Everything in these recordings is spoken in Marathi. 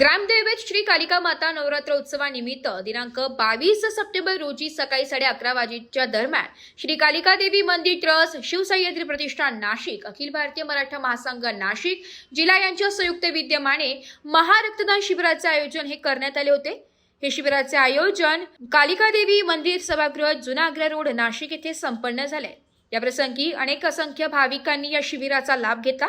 ग्रामदैवत श्री कालिका माता नवरात्र उत्सवानिमित्त दिनांक बावीस सप्टेंबर रोजी सकाळी साडे अकरा वाजेच्या दरम्यान श्री कालिका देवी मंदिर ट्रस्ट शिवसह्याद्री प्रतिष्ठान नाशिक अखिल भारतीय मराठा महासंघ नाशिक जिल्हा यांच्या संयुक्त विद्यमाने महारक्तदान शिबिराचे आयोजन हे करण्यात आले होते. हे शिबिराचे आयोजन कालिका देवी मंदिर सभागृह जुना आग्रा रोड नाशिक येथे संपन्न झाले. याप्रसंगी अनेक असंख्य भाविकांनी या शिबिराचा लाभ घेतला.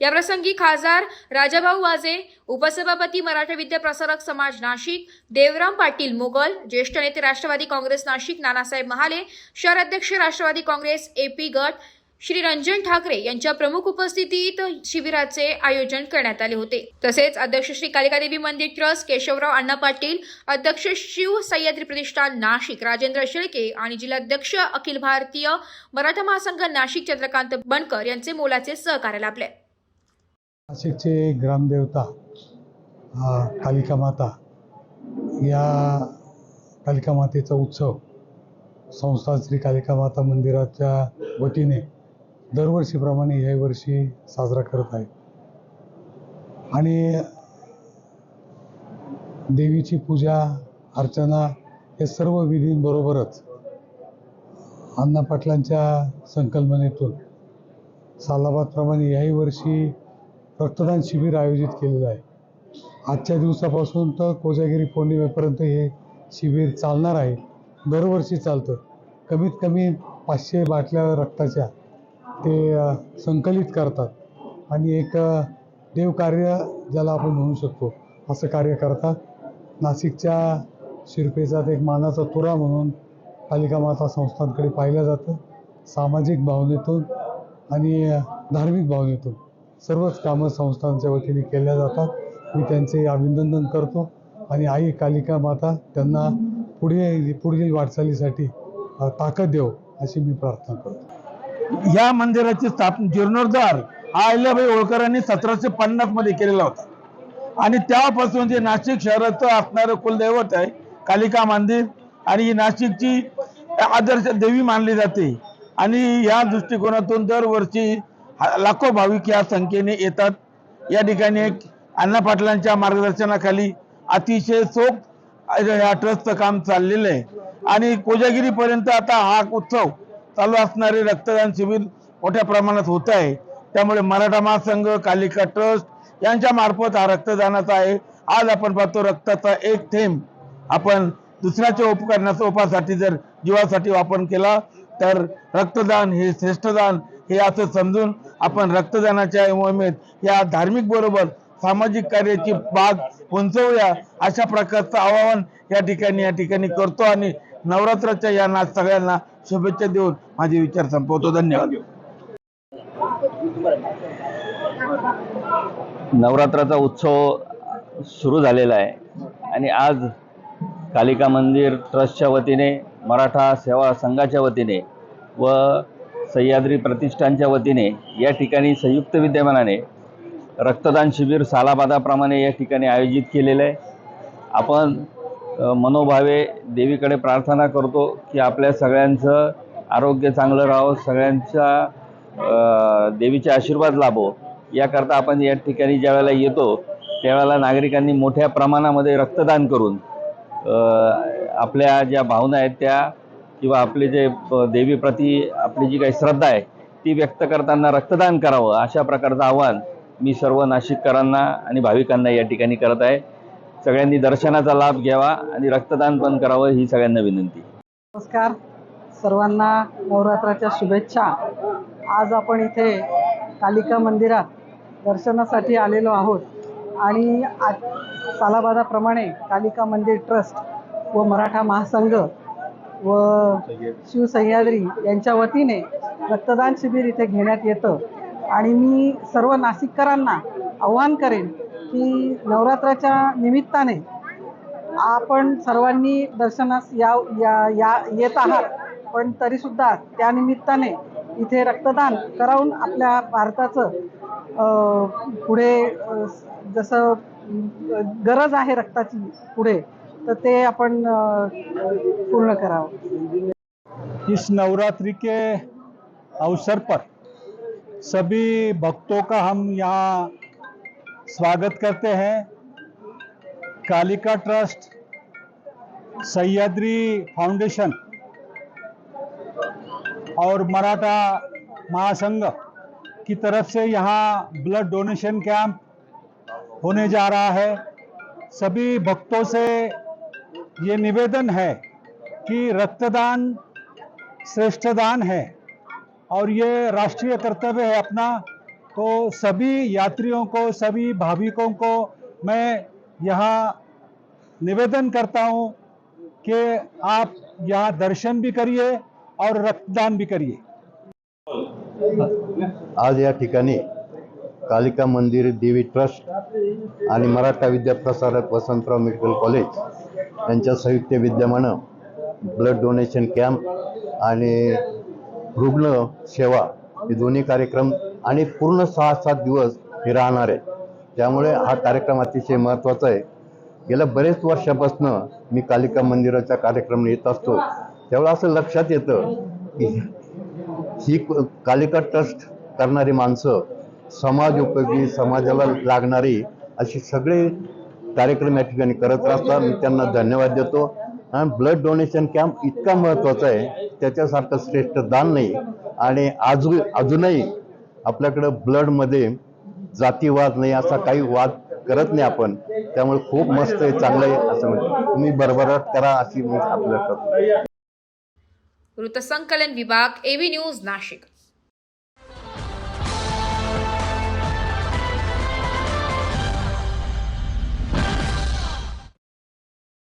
याप्रसंगी खासदार राजाभाऊ वाजे उपसभापती मराठा विद्या प्रसारक समाज नाशिक देवराम पाटील मुघल ज्येष्ठ नेते राष्ट्रवादी काँग्रेस नाशिक नानासाहेब महाले शहर अध्यक्ष राष्ट्रवादी काँग्रेस ए पी गट श्री रंजन ठाकरे यांच्या प्रमुख उपस्थितीत शिबिराचे आयोजन करण्यात आले होते. तसेच अध्यक्ष श्री कालिकादेवी मंदिर ट्रस्ट केशवराव अण्णा पाटील अध्यक्ष शिव सह्याद्री प्रतिष्ठान नाशिक राजेंद्र शेळके आणि जिल्हाध्यक्ष अखिल भारतीय मराठा महासंघ नाशिक चंद्रकांत बनकर यांचे मोलाचे सहकार्य लाभले. नाशिकचे ग्रामदेवता कालिका माता या कालिका मातेचा उत्सव संस्था श्री कालिका माता मंदिराच्या वतीने दरवर्षीप्रमाणे याही वर्षी साजरा करत आहे. आणि देवीची पूजा अर्चना हे सर्व विधींबरोबरच अण्णा पाटलांच्या संकल्पनेतून सालाबादप्रमाणे याही वर्षी रक्तदान शिबिर आयोजित केलेलं आहे. आजच्या दिवसापासून तर कोजागिरी पौर्णिमेपर्यंत हे शिबिर चालणार आहे. दरवर्षी चालतं. कमीत कमी पाचशे बाटल्या रक्ताच्या ते संकलित करतात. आणि एक देवकार्य ज्याला आपण म्हणू शकतो असं कार्य करतात. नाशिकच्या शिरपेचा एक मानाचा तुरा म्हणून पालिका माता संस्थांकडे पाहिलं जातं. सामाजिक भावनेतून आणि धार्मिक भावनेतून. सर्वच कामं संस्थांच्या वतीने केल्या जातात. मी त्यांचे अभिनंदन करतो. आणि आई कालिका माता त्यांना पुढे पुढील वाटचालीसाठी ताकद देव अशी मी प्रार्थना करतो. या मंदिराची स्थापना जीर्णोद्धार हा होळकरांनी सतराशे पन्नासमध्ये केलेला होता. आणि तेव्हापासून जे नाशिक शहराचं असणारं कुलदैवत आहे कालिका मंदिर आणि ही नाशिकची आदर्श देवी मानली जाते. आणि या दृष्टिकोनातून दरवर्षी लाखो भाविक या संख्येने येतात. या ठिकाणी एक अण्णा पाटलांच्या मार्गदर्शनाखाली अतिशय चोख या ट्रस्टचं काम चाललेलं आहे. आणि कोजागिरीपर्यंत आता हा उत्सव चालू असणारे रक्तदान शिबिर मोठ्या प्रमाणात होत आहे. त्यामुळे मराठा महासंघ कालिका ट्रस्ट यांच्या मार्फत हा रक्तदानाचा आहे. आज आपण पाहतो रक्ताचा एक थेंब. आपण दुसऱ्याच्या उपकरणाचा उपासाठी जर जीवासाठी वापर केला तर रक्तदान हे श्रेष्ठदान हे असं समजून आपण रक्तदानाच्या मोहिमेत या धार्मिक बरोबर सामाजिक कार्याची बाग उंचवूया अशा प्रकारचं आवाहन या ठिकाणी या ठिकाणी करतो आणि नवरात्राच्या या नाच सगळ्यांना शुभेच्छा देऊन माझे विचार संपवतो. धन्यवाद. नवरात्राचा उत्सव सुरू झालेला आहे आणि आज कालिका मंदिर ट्रस्टच्या वतीने मराठा सेवा संघाच्या वतीने व सह्याद्री प्रतिष्ठानच्या वतीने या ठिकाणी संयुक्त विद्यमानाने रक्तदान शिबिर सालाबादाप्रमाणे या ठिकाणी आयोजित केलेलं आहे. आपण मनोभावे देवीकडे प्रार्थना करतो की आपल्या सगळ्यांचं आरोग्य चांगलं राहावं सगळ्यांचा देवीचे आशीर्वाद लाभो. याकरता आपण या ठिकाणी ज्या वेळेला येतो त्यावेळेला नागरिकांनी मोठ्या प्रमाणामध्ये रक्तदान करून आपल्या ज्या भावना आहेत त्या किंवा आपले जे देवीप्रती आपली जी काही श्रद्धा आहे ती व्यक्त करताना रक्तदान करावं अशा प्रकारचं आव्हान मी सर्व नाशिककरांना आणि भाविकांना या ठिकाणी करत आहे. सगळ्यांनी दर्शनाचा लाभ घ्यावा आणि रक्तदान पण करावं ही सगळ्यांना विनंती. नमस्कार. सर्वांना नवरात्राच्या शुभेच्छा. आज आपण इथे कालिका मंदिरात दर्शनासाठी आलेलो आहोत आणि आज सालाबादाप्रमाणे कालिका मंदिर ट्रस्ट व मराठा महासंघ व शिवसह्याद्री यांच्या वतीने रक्तदान शिबिर इथे घेण्यात येतं. आणि मी सर्व नाशिककरांना आव्हान करेन की नवरात्राच्या निमित्ताने आपण सर्वांनी दर्शनास या या या येत आहात पण तरीसुद्धा त्यानिमित्ताने इथे रक्तदान करावून आपल्या भारताचं पुढे जसं गरज आहे रक्ताची पुढे तर ते आपण पूर्ण करावं. इस नवरात्रि के अवसर पर सभी भक्तों का हम यहाँ स्वागत करते हैं। कालिका ट्रस्ट, सह्याद्री फाउंडेशन और मराठा महासंघ की तरफ़ से यहाँ ब्लड डोनेशन कैंप होने जा रहा है। सभी भक्तों से ये निवेदन है कि रक्तदान श्रेष्ठ दान है। और ये राष्ट्रीय कर्तव्य है अपना। तो सभी यात्रियों को, सभी भाविकों को मैं यहाँ निवेदन करता हूँ कि आप यहाँ दर्शन भी करिए और रक्तदान भी करिए। आज या ठिकाणी कालिका मंदिर देवी ट्रस्ट आणि मराठा विद्याप्रसारक वसंतराव मेडिकल कॉलेज यांच्या संयुक्त विद्यमानं ब्लड डोनेशन कॅम्प आणि रुग्ण सेवा हे दोन्ही कार्यक्रम आणि पूर्ण सहा सात दिवस हे राहणार आहे त्यामुळे हा कार्यक्रम अतिशय महत्त्वाचा आहे. गेल्या बरेच वर्षापासून मी कालिका मंदिराच्या कार्यक्रम येत असतो. त्यावेळेला असं लक्षात येतं की ही कालिका ट्रस्ट करणारी माणसं समाज उपयोगी समाजाला लागणारी अशी सगळे कार्यक्रम या ठिकाणी करत राहता. मी त्यांना धन्यवाद देतो. आणि ब्लड डोनेशन कॅम्प इतका महत्त्वाचा आहे. त्याच्यासारखं श्रेष्ठ दान नाही. आणि अजून अजूनही आपल्याकडं ब्लडमध्ये जातीवाद नाही असा काही वाद करत नाही आपण. त्यामुळे खूप मस्त आहे चांगलं आहे असं म्हणतो तुम्ही भरभराट करा अशी मी आपल्याला वृत्तसंकलन विभाग एव्ही न्यूज नाशिक.